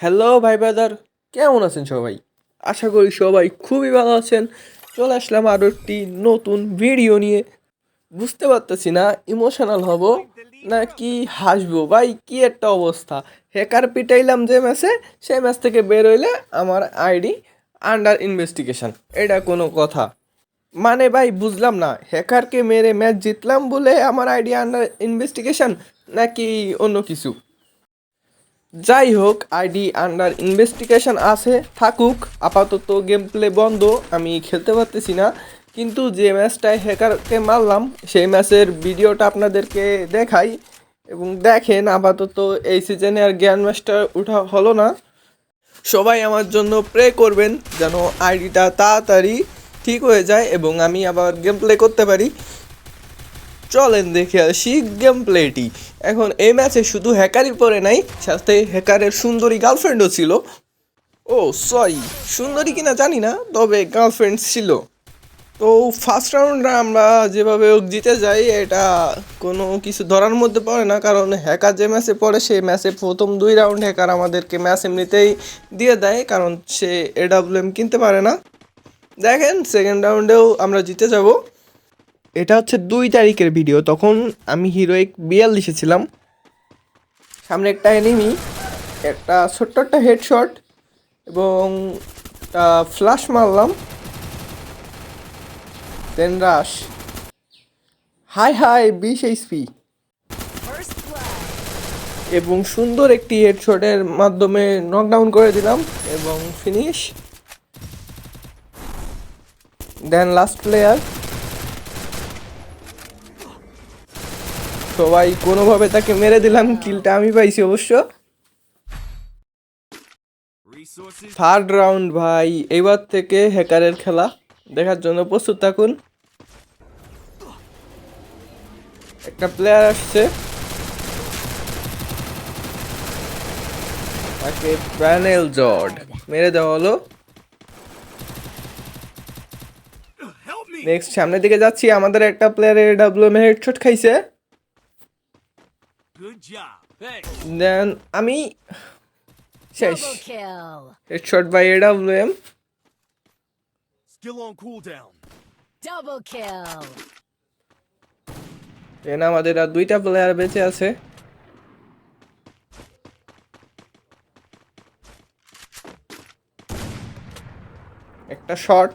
Hello ভাই brother কেমন আছেন সবাই? আশা করি সবাই খুবই ভালো আছেন। চলে আসলাম আরও একটি নতুন ভিডিও নিয়ে। বুঝতে পারতেছি না ইমোশনাল হব না কি হাসবো? ভাই, কি একটা অবস্থা। হ্যাকার পিটাইলাম যে ম্যাচে সেই ম্যাচ থেকে বের হইলে আমার আইডি আন্ডার ইনভেস্টিগেশন এটা কোনো কথা। মানে ভাই, বুঝলাম না হ্যাকারকে মেরে ম্যাচ জিতলাম বলে আমার আইডি আন্ডার ইনভেস্টিগেশন নাকি অন্য কিছু? যাই হোক আইডি আন্ডার ইনভেস্টিগেশন আছে, থাকুক। আপাতত গেম প্লে বন্ধ, আমি খেলতে পারতেছি না। কিন্তু যে ম্যাচটায় হ্যাকারকে মারলাম, সেই ম্যাচের ভিডিওটা আপনাদেরকে দেখাই। এবং দেখেন, আপাতত এই সিজনে আর জ্ঞান ম্যাচটা ওঠা হলো না। সবাই আমার জন্য প্রে করবেন, যেন আইডিটা তাড়াতাড়ি ঠিক হয়ে যায় এবং আমি আবার গেম প্লে করতে পারি। চলেন দেখে আসি গেম প্লেটি এখন এই ম্যাচে শুধু হ্যাকারই পরে নাই, সাথে হ্যাকারের সুন্দরী গার্লফ্রেন্ডও ছিল। ও সরি সুন্দরী কিনা জানি না, তবে গার্লফ্রেন্ড ছিল। তো ফার্স্ট রাউন্ডে আমরা যেভাবে জিতে যাই, এটা কোনো কিছু ধরার মধ্যে পড়ে না, কারণ হ্যাকার যে ম্যাচে পড়ে, সেই ম্যাচে প্রথম দুই রাউন্ড হ্যাকার আমাদেরকে ম্যাচ এমনিতেই দিয়ে দেয়, কারণ সে এডাব্লিউএম কিনতে পারে না। দেখেন সেকেন্ড রাউন্ডেও আমরা জিতে যাব। এটা হচ্ছে দুই তারিখের ভিডিও তখন আমি হিরোইক বিয়াল্লিশে ছিলাম। সামনে একটা এনিমি একটা ছোট্ট একটা হেডশট এবং একটা ফ্লাশ মারলাম। দেন রাশ হাই হাই বিশ এইচপি এবং সুন্দর একটি হেডশটের মাধ্যমে নকডাউন করে দিলাম, এবং ফিনিশ দেন লাস্ট প্লেয়ার সবাই কোনোভাবে তাকে মেরে দিলাম, কিলটা আমি পাইছি অবশ্য. থার্ড রাউন্ড ভাই। এবার থেকে হ্যাকারের খেলা। দেখার জন্য প্রস্তুত থাকুন। একটা প্লেয়ার আসছে। তাকে প্যানেল জর্ড মেরে দেওয়া হলো। নেক্সট সামনের দিকে যাচ্ছি। আমাদের একটা প্লেয়ারের ডাব্লিউ হেডশট খাইছে। Good job. Thanks. দেন আমি শেষ Double kill. Headshot by AWM Skill on cooldown. Double kill. Then আমাদের আর দুইটা প্লেয়ার বেঁচে আছে একটা শট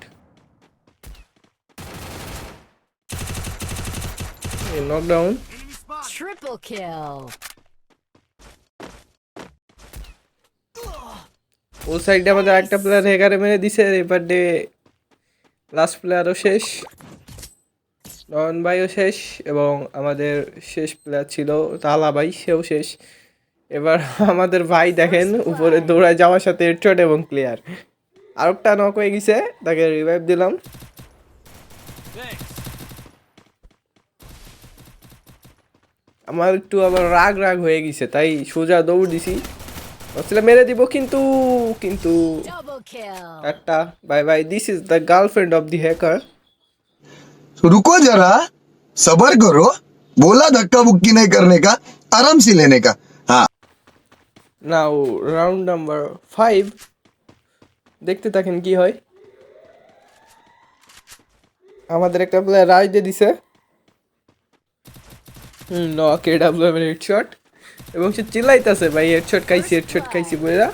নকডাউন Triple kill. ও সাইডে আমাদের একটা প্লেয়ার হেগারে মেরে দিছে এবার ডে লাস্ট প্লেয়ারও শেষ রন ভাইও শেষ এবং আমাদের শেষ প্লেয়ার ছিল তালা ভাই সেও শেষ। এবার আমাদের ভাই দেখেন উপরে দৌড়ায় যাওয়ার সাথে হেডশট এবং ক্লিয়ার আরেকটা নক হয়ে গেছে তাকে রিভাইভ দিলাম। আমার একটু আবার রাগ রাগ হয়ে গেছে তাই সোজা দৌড় দিছি ভাবছিলাম মেরে দিব কিন্তু কিন্তু Double kill. একটা bye bye this is the girlfriend of the hacker रुको जरा सबर करो बोला धक्का बुक्की नहीं करने का आराम से लेने का हाँ নাও রাউন্ড নাম্বার ফাইভ দেখতে থাকেন কি হয় আমাদের একটা প্লেয়ার রাজ দিয়ে দিছে হুম Knock A W, M headshot এবং সে চিল্লাইতেছে, ভাই হেডশট খাইছি হেডশট খাইছি বইরা।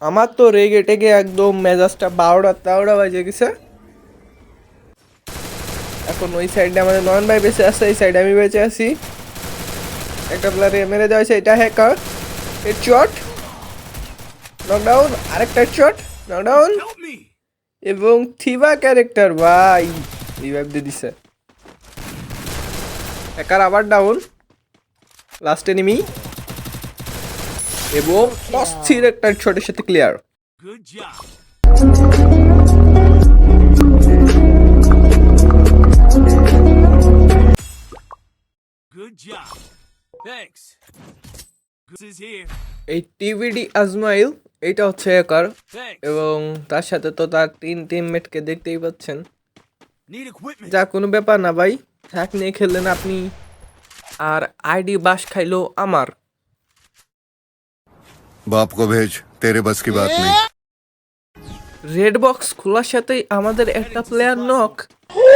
আমার- তো রেগে টেগে একদম মেজাজটা বারোটা তেরোটা বাজে গেছে। এখন ওই সাইডে আমাদের নয়ন ভাই বেঁচে আছে, এই সাইডে আমি বেঁচে আছি। একটা প্লেয়ারে মেরে দেওয়া হয়েছে, এটা হ্যাকার হেডশট নকডাউন আরেকটা হেডশট নকডাউন! এবং থিবা ক্যারেক্টার, ভাই রিভাইভ দিয়ে দিছে হ্যাকার আবার ডাউন লাস্ট এনিমি এবং অস্থির একটা হেডশটের সাথে clear. Good job. Thanks. This is here. এই টিভিডি আজমাইল এইটা হচ্ছে হ্যাকার Thanks. এবং তার সাথে তো তার তিন টিমমেটকে দেখতেই পাচ্ছেন Need equipment. যা কোনো ব্যাপার না ভাই হ্যাক নিয়ে খেললেন আপনি আর আইডি বাস খাইলো আমার बाप को भेज तेरे बस की बात नहीं রেড বক্স খোলার সাথেই আমাদের একটা প্লেয়ার নক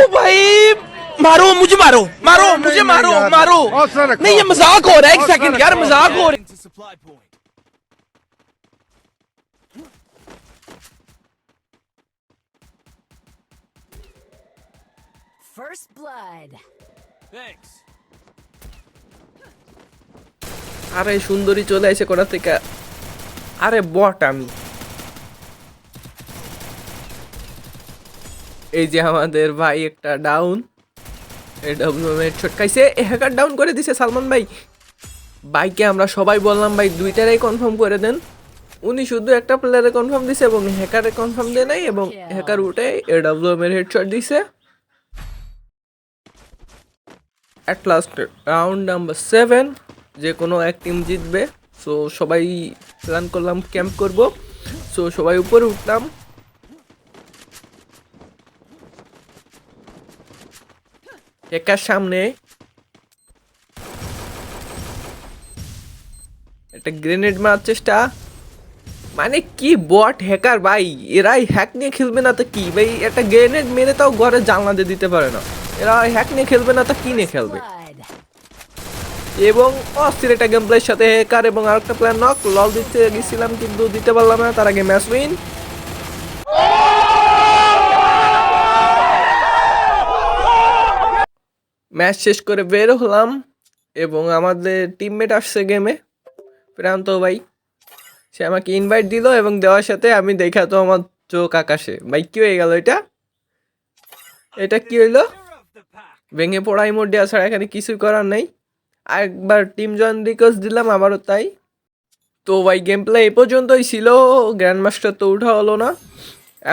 भाई मारो मुझे मारो मारो मुझे मारो मारो नहीं ये मजाक हो रहा है एक सेकंड यार मजाक हो रहा है First blood. Thanks. আরে সুন্দরী চলে এসে কোথা থেকে? আরে বট আমি। এই যে আমাদের ভাই একটা ডাউন ছটকাইছে হ্যাকার ডাউন করে দিছে সালমান ভাই। বাইকে আমরা সবাই বললাম ভাই দুইটারাই কনফার্ম করে দেন। উনি শুধু একটা প্লেয়ারে কনফার্ম দিছে এবং হ্যাকারে কনফার্ম দেয় নাই এবং হ্যাকার উঠে এডাব্লিউএম এর হেডশট দিছে। At last round number seven যে কোনো এক টিম জিতবে। সো সবাই প্ল্যান করলাম ক্যাম্প করব। সো সবাই উপরে উঠলাম। একার সামনে একটা গ্রেনেড মারার চেষ্টা। মানে কি বট হ্যাকার ভাই? এরাই হ্যাক নিয়ে খেলবে না তো কি? ভাই, একটা গ্রেনেড মেরে তাও ঘরে জানলা দিয়ে দিতে পারে না। এরা হ্যাক নিয়ে খেলবে না তো কি নিয়ে খেলবে? এবং অস্থির একটা গেম প্লের সাথে হ্যাকার এবং আরেকটা প্লেয়ার নক লল দিতে গেছিলাম কিন্তু দিতে পারলাম না, তার আগে ম্যাচ উইন ম্যাচ শেষ করে বের হলাম এবং আমাদের টিমমেট আসছে গেমে প্রান্ত ভাই, সে আমাকে ইনভাইট দিল এবং দেওয়ার সাথে আমি দেখা তো আমার চোখ আকাশে। ভাই, কি হয়ে গেল এটা? এটা কি হইল. ভেঙে পড়াই দেওয়া ছাড়া এখানে কিছুই করার নেই। একবার টিম জয়েন রিকোয়েস্ট দিলাম আবারও তাই। তো ভাই গেম প্লে এ পর্যন্তই ছিল গ্র্যান্ড মাস্টার তো উঠা হলো না।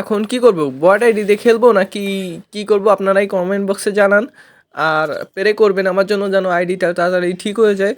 এখন কি করব? বট আইডি দিয়ে খেলব নাকি কি করব আপনারাই কমেন্ট বক্সে জানান। আর পেরে করবেন আমার জন্য যেন আইডিটা তাড়াতাড়ি ঠিক হয়ে যায়।